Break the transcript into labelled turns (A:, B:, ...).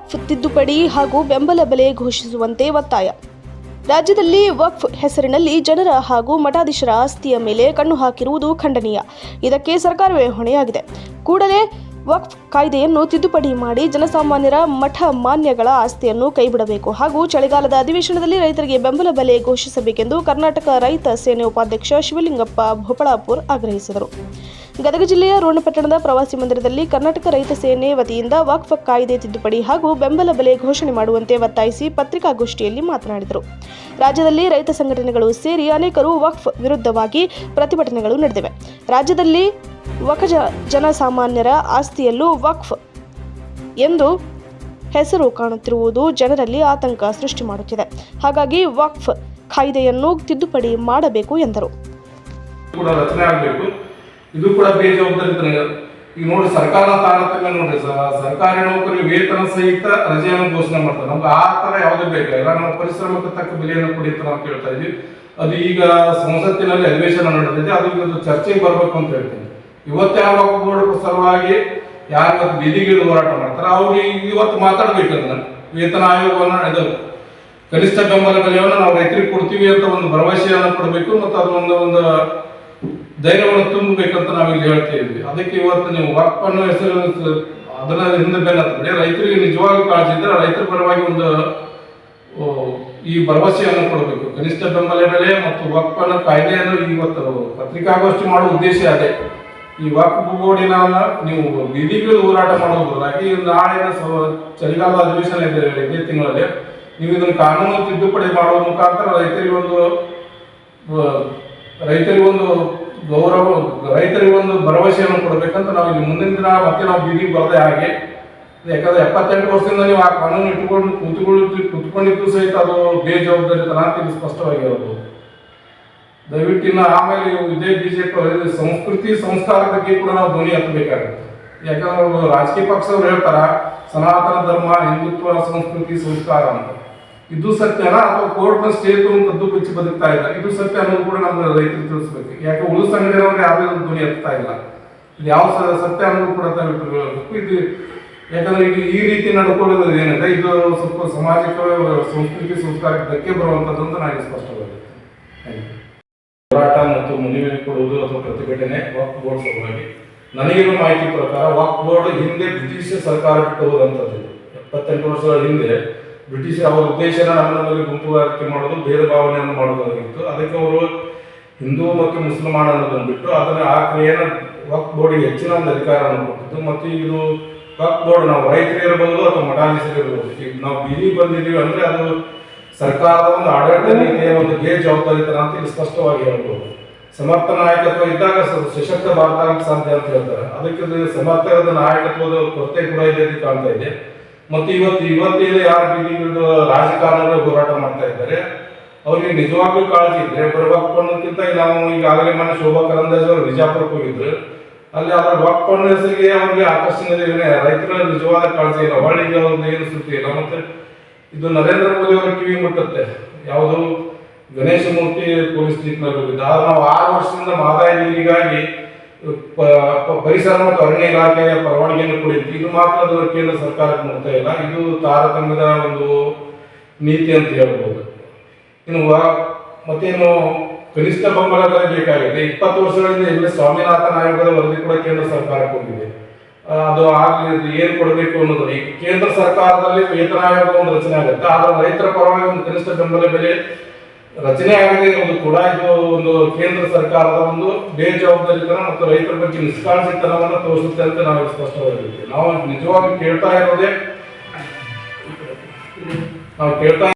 A: ವಕ್ಫ್ ತಿದ್ದುಪಡಿ ಹಾಗೂ ಬೆಂಬಲ ಬೆಲೆ ಘೋಷಿಸುವಂತೆ ಒತ್ತಾಯ. ರಾಜ್ಯದಲ್ಲಿ ವಕ್ಫ್ ಹೆಸರಿನಲ್ಲಿ ಜನರ ಹಾಗೂ ಮಠಾಧೀಶರ ಆಸ್ತಿಯ ಮೇಲೆ ಕಣ್ಣು ಹಾಕಿರುವುದು ಖಂಡನೀಯ. ಇದಕ್ಕೆ ಸರ್ಕಾರವೇ ಹೊಣೆಯಾಗಿದೆ. ಕೂಡಲೇ ವಕ್ಫ್ ಕಾಯ್ದೆಯನ್ನು ತಿದ್ದುಪಡಿ ಮಾಡಿ ಜನಸಾಮಾನ್ಯರ ಮಠ ಮಾನ್ಯಗಳ ಆಸ್ತಿಯನ್ನು ಕೈಬಿಡಬೇಕು ಹಾಗೂ ಚಳಿಗಾಲದ ಅಧಿವೇಶನದಲ್ಲಿ ರೈತರಿಗೆ ಬೆಂಬಲ ಬೆಲೆ ಘೋಷಿಸಬೇಕೆಂದು ಕರ್ನಾಟಕ ರೈತ ಸೇನೆ ಉಪಾಧ್ಯಕ್ಷ ಶಿವಲಿಂಗಪ್ಪ ಭೋಪಳಾಪುರ್ ಆಗ್ರಹಿಸಿದರು. ಗದಗ ಜಿಲ್ಲೆಯ ರೋಣಪಟ್ಟಣದ ಪ್ರವಾಸಿ ಮಂದಿರದಲ್ಲಿ ಕರ್ನಾಟಕ ರೈತ ಸೇನೆ ವತಿಯಿಂದ ವಕ್ಫ್ ಕಾಯ್ದೆ ತಿದ್ದುಪಡಿ ಹಾಗೂ ಬೆಂಬಲ ಬೆಲೆ ಘೋಷಣೆ ಮಾಡುವಂತೆ ಒತ್ತಾಯಿಸಿ ಪತ್ರಿಕಾಗೋಷ್ಠಿಯಲ್ಲಿ ಮಾತನಾಡಿದರು. ರಾಜ್ಯದಲ್ಲಿ ರೈತ ಸಂಘಟನೆಗಳು ಸೇರಿ ಅನೇಕರು ವಕ್ಫ್ ವಿರುದ್ಧವಾಗಿ ಪ್ರತಿಭಟನೆಗಳು ನಡೆದಿವೆ. ರಾಜ್ಯದಲ್ಲಿ ವಕ ಜನಸಾಮಾನ್ಯರ ಆಸ್ತಿಯಲ್ಲೂ ವಕ್ಫ್ ಎಂದು ಹೆಸರು ಕಾಣುತ್ತಿರುವುದು ಜನರಲ್ಲಿ ಆತಂಕ ಸೃಷ್ಟಿ ಮಾಡುತ್ತಿದೆ. ಹಾಗಾಗಿ ವಕ್ಫ್ ಕಾಯ್ದೆಯನ್ನು ತಿದ್ದುಪಡಿ ಮಾಡಬೇಕು ಎಂದರು.
B: ಇದು ಕೂಡ ಬೇಜವಾಬ್ದಾರಿ ಈಗ ನೋಡಿ ಸರ್ಕಾರ ತಾರತಮ್ಯ ನೋಡ್ರಿ ಸರ್ಕಾರಿ ನೌಕರಿ ವೇತನ ಸಹಿತ ರಜೆಯನ್ನು ಘೋಷಣೆ ಮಾಡ್ತಾರೆ. ನಮ್ಗೆ ಆ ತರ ಯಾವುದೇ ಬೇಕ? ಎಲ್ಲ ನಮ್ಮ ಪರಿಶ್ರಮಕ್ಕೆ ತಕ್ಕ ಬೆಲೆಯನ್ನು ಕೊಡಿ ಅಂತ ಕೇಳ್ತಾ ಇದ್ವಿ ಅದು ಈಗ ಸಂಸತ್ತಿನಲ್ಲಿ ಅಧಿವೇಶನ ನಡೆದಿದೆ, ಅದು ಒಂದು ಚರ್ಚೆಗೆ ಬರ್ಬೇಕು ಅಂತ ಹೇಳ್ತೀನಿ. ಇವತ್ತು ಯಾವಾಗ ಸಲುವಾಗಿ ಯಾರು ಬೀದಿಗಿಳಿದು ಹೋರಾಟ ಮಾಡ್ತಾರೆ? ಅವ್ರಿಗೆ ಇವತ್ತು ಮಾತಾಡ್ಬೇಕು ಅದನ್ನ. ವೇತನ ಆಯೋಗವನ್ನು ಇದು ಕನಿಷ್ಠ ಬೆಂಬಲ ಬೆಲೆಯನ್ನು ನಾವು ರೈತರಿಗೆ ಕೊಡ್ತೀವಿ ಅಂತ ಒಂದು ಭರವಸೆಯನ್ನು ಕೊಡಬೇಕು ಮತ್ತು ಅದೊಂದು ಒಂದು ಧೈರ್ಯವನ್ನು ತುಂಬಬೇಕಂತ ನಾವು ಇಲ್ಲಿ ಹೇಳ್ತಾ ಇದ್ವಿ ಅದಕ್ಕೆ ಇವತ್ತು ನೀವು ವರ್ಕ್ ಅನ್ನೋ ಹೆಸರು ಅದನ್ನ ಹಿಂದೆ ಹತ್ತಬೇಡಿ ರೈತರಿಗೆ ನಿಜವಾಗಿ ಕಾಳಜಿ ಇದ್ರೆ ರೈತರ ಪರವಾಗಿ ಒಂದು ಈ ಭರವಸೆಯನ್ನು ಕೊಡಬೇಕು. ಕನಿಷ್ಠ ಬೆಂಬಲ ಬೆಲೆ ಮತ್ತು ಅನ್ನೋ ಕಾಯ್ದೆಯನ್ನು ಇವತ್ತು ಪತ್ರಿಕಾಗೋಷ್ಠಿ ಮಾಡುವ ಉದ್ದೇಶ ಅದೇ. ಈ ವಕ್ಫ್ ಬೋರ್ಡಿನ ನೀವು ವಿಧಿಗಳು ಹೋರಾಟ ಮಾಡೋದ್ರ ಬದಲಾಗಿ ನಾಳಿನ ಚಳಿಗಾಲದ ಅಧಿವೇಶನ ಇದೆ ಇದೇ ತಿಂಗಳಲ್ಲಿ. ನೀವು ಇದನ್ನು ಕಾನೂನು ತಿದ್ದುಪಡಿ ಮಾಡುವ ಮುಖಾಂತರ ರೈತರಿಗೆ ಒಂದು ರೈತರಿಗೆ ಒಂದು ಗೌರವ, ರೈತರಿಗೆ ಒಂದು ಭರವಸೆಯನ್ನು ಕೊಡಬೇಕಂತ ನಾವು ಇಲ್ಲಿ ಮುಂದಿನ ದಿನ ಮತ್ತೆ ನಾವು ಬೀದಿಗೆ ಬರದೆ ಹಾಗೆ, ಯಾಕಂದ್ರೆ ಎಪ್ಪತ್ತೆಂಟು ವರ್ಷದಿಂದ ನೀವು ಆ ಕಾನೂನು ಇಟ್ಟುಕೊಂಡು ಕೂತ್ಕೊಳ್ಳಿ ಕೂತ್ಕೊಂಡಿದ್ದು ಸಹಿತ ಅದು ಬೇಜವಾಬ್ದಾರಿ ಅಂತ ಇಲ್ಲಿ ದಯವಿಟ್ಟು ಇನ್ನು ಆಮೇಲೆ ಇದೇ ಬಿಜೆಪಿ ಸಂಸ್ಕೃತಿ ಸಂಸ್ಕಾರ ಬಗ್ಗೆ ಕೂಡ ನಾವು ಧ್ವನಿ ಹತ್ತಬೇಕಾಗುತ್ತೆ ಯಾಕಂದ್ರೆ ರಾಜಕೀಯ ಪಕ್ಷದವ್ರು ಹೇಳ್ತಾರ, ಸನಾತನ ಧರ್ಮ, ಹಿಂದುತ್ವ, ಸಂಸ್ಕೃತಿ, ಸಂಸ್ಕಾರ ಅಂತ. ಇದು ಸತ್ಯನ ಅಥವಾ ಕೋರ್ಟ್ನ ಸ್ಟೇ ತಗೊಂಡು ಕದ್ದು ಬಿಚ್ಚಿ ಬದುಕ್ತಾ ಇಲ್ಲ? ಇದು ಸತ್ಯ ಅನ್ನೋದು ಕೂಡ ನಮ್ಗೆ ರೈತರು ತಿಳಿಸ್ಬೇಕು. ಯಾಕೆ ಉಳು ಸಂಘಟನೆ ಯಾವುದೇ ಒಂದು ಧ್ವನಿ ಎತ್ತಾ ಇಲ್ಲ? ಇದು ಯಾವ ಸತ್ಯ ಅನ್ನೋದು ಕೂಡ ಹೇಳ್ಬೇಕು ಇದು ಯಾಕಂದ್ರೆ ಇದು ಈ ರೀತಿ ನಡ್ಕೊಳ್ಳೋದು ಏನಿದೆ ಇದು ಸ್ವಲ್ಪ ಸಮಾಜಿಕ ಸಂಸ್ಕೃತಿ ಸಂಸ್ಕಾರಕ್ಕೆ ಧಕ್ಕೆ ಬರುವಂಥದ್ದು ಅಂತ ನನಗೆ ಸ್ಪಷ್ಟವಾಗಿದೆ ಹೋರಾಟ ಮತ್ತು ಮನವಿ ಕೊಡುವುದು ಅಥವಾ ಪ್ರತಿಭಟನೆ ವಾಕ್ ಬೋರ್ಡ್ ಸಲುವಾಗಿ. ನನಗಿರೋ ಮಾಹಿತಿ ಪ್ರಕಾರ ವಾಕ್ ಬೋರ್ಡ್ ಹಿಂದೆ ಬ್ರಿಟಿಷ್ ಸರ್ಕಾರ ಬಿಟ್ಟು ಹೋದಂಥದ್ದು. ಎಪ್ಪತ್ತೆಂಟು ವರ್ಷಗಳ ಹಿಂದೆ ಬ್ರಿಟಿಷ್ ಅವರ ಉದ್ದೇಶನ ನಮ್ಮಲ್ಲಿ ಗುಂಪುಗಾರಿಕೆ ಮಾಡೋದು ಭೇದ ಭಾವನೆಯನ್ನು ಮಾಡೋದಾಗಿತ್ತು ಅದಕ್ಕೆ ಅವರು ಹಿಂದೂ ಮತ್ತು ಮುಸಲ್ಮಾನ ಅನ್ನೋದನ್ನು ಅದನ್ನು ಆ ಕ್ರಿಯೆಯನ್ನು ವಕ್ ಬೋರ್ಡಿಗೆ ಹೆಚ್ಚಿನ ಒಂದು ಅಧಿಕಾರವನ್ನು ಕೊಟ್ಟಿದ್ದು. ಮತ್ತು ಇದು ವಕ್ ಬೋರ್ಡ್ ನಾವು ರೈತರು ಇರಬಹುದು ಅಥವಾ ಮಠಾಧೀಶರು ಇರಬಹುದು ಈಗ ನಾವು ಬೀದಿ ಬಂದಿದ್ದೀವಿ ಅಂದರೆ ಅದು ಸರ್ಕಾರದ ಒಂದು ಆಡಳಿತ ನೀತಿಯ ಒಂದು ಬೇಜವಾಬ್ದಾರಿತನ ಅಂತ ಇಲ್ಲಿ ಸ್ಪಷ್ಟವಾಗಿ ಹೇಳ್ಬೋದು. ಸಮರ್ಥ ನಾಯಕತ್ವ ಇದ್ದಾಗ ಸಶಕ್ತ ಭಾರತ ಸಾಧ್ಯ ಅಂತ ಹೇಳ್ತಾರೆ. ಅದಕ್ಕೆ ಸಮರ್ಥದ ನಾಯಕತ್ವದ ಕೊರತೆ ಕೂಡ ಇದೆ ಅಂತ ಕಾಣ್ತಾ ಇದೆ. ಮತ್ತು ಇವತ್ತು ಇವತ್ತೇನು ಯಾರು ವಿರುದ್ಧ ರಾಜಕಾರಣದ ಹೋರಾಟ ಮಾಡ್ತಾ ಇದ್ದಾರೆ, ಅವ್ರಿಗೆ ನಿಜವಾಗ್ಲೂ ಕಾಳಜಿ ಇದ್ರೆ ಬರ್ಬೇಕು ಅನ್ನೋದಕ್ಕಿಂತ ನಾವು ಈಗಾಗಲೇ ಮನೆ ಶೋಭಾ ಕರಂದಾಜ್ ಅವರು ವಿಜಾಪುರಕ್ಕೆ ಹೋಗಿದ್ರು. ಅಲ್ಲಿ ಅದರ ವಾಕ್ ಹೆಸರಿಗೆ ಅವ್ರಿಗೆ ಆಕರ್ಷಣೆ ರೈತರ ನಿಜವಾದ ಕಾಳಜಿ ಇಲ್ಲ ಹೊಳಿಗೆ ಅವ್ರದ್ದು ಏನು ಸುದ್ದಿ ಇಲ್ಲ. ಮತ್ತೆ ಇದು ನರೇಂದ್ರ ಮೋದಿ ಅವರ ಕಿವಿ ಮುಟ್ಟುತ್ತೆ. ಯಾವುದು ಗಣೇಶ ಮೂರ್ತಿ ಪೊಲೀಸ್ ಜೀಪ್ನಲ್ಲಿ ಹೋಗಿದ್ದ. ನಾವು ಆರು ವರ್ಷದಿಂದ ಮಾದಾಯ ನೀರಿಗಾಗಿ ಪರಿಸರ ಮತ್ತು ಅರಣ್ಯ ಇಲಾಖೆಯ ಪರವಾನಗಿಯನ್ನು ಕೊಡಿದ್ದು ಇದು ಮಾತ್ರ ಅದು ಕೇಂದ್ರ ಸರ್ಕಾರಕ್ಕೆ ನೋಡ್ತಾ ಇಲ್ಲ. ಇದು ತಾರತಮ್ಯದ ಒಂದು ನೀತಿ ಅಂತ ಹೇಳ್ಬೋದು. ಇನ್ನು ಮತ್ತೇನು ಕನಿಷ್ಠ ಬೆಂಬಲ ಬೆಲೆ ಬೇಕಾಗಿದೆ. ಇಪ್ಪತ್ತು ವರ್ಷಗಳಿಂದ ಇಲ್ಲಿ ಸ್ವಾಮಿನಾಥನ್ ಆಯೋಗದ ವರದಿ ಕೂಡ ಕೇಂದ್ರ ಸರ್ಕಾರ ಹೋಗಿದೆ. ಅದು ಆಗಲಿ ಏನು ಕೊಡಬೇಕು ಅನ್ನೋದು ಈಗ ಕೇಂದ್ರ ಸರ್ಕಾರದಲ್ಲಿ ವೇತನ ಆಯೋಗ ಒಂದು ರಚನೆ ಆಗುತ್ತೆ. ಆದರೆ ರೈತರ ಪರವಾಗಿ ಒಂದು ಕನಿಷ್ಠ ಬೆಂಬಲ ಬೆಲೆ ರಚನೆ ಆಗಿದೆ ಒಂದು ಕೂಡ ಇದು ಒಂದು ಕೇಂದ್ರ ಸರ್ಕಾರದ ಒಂದು ಬೇಜವಾಬ್ದಾರಿತನ ಮತ್ತು ರೈತರ ಬಗ್ಗೆ ನಿಷ್ಕಾಳಜಿತನವನ್ನು ತೋರಿಸುತ್ತೆ ಅಂತ ನಾವು ಸ್ಪಷ್ಟವಾಗಿರ್ತೀವಿ ನಾವು ನಿಜವಾಗಿ ಕೇಳ್ತಾ ಇರೋದೇ ನಾವು ಕೇಳ್ತಾ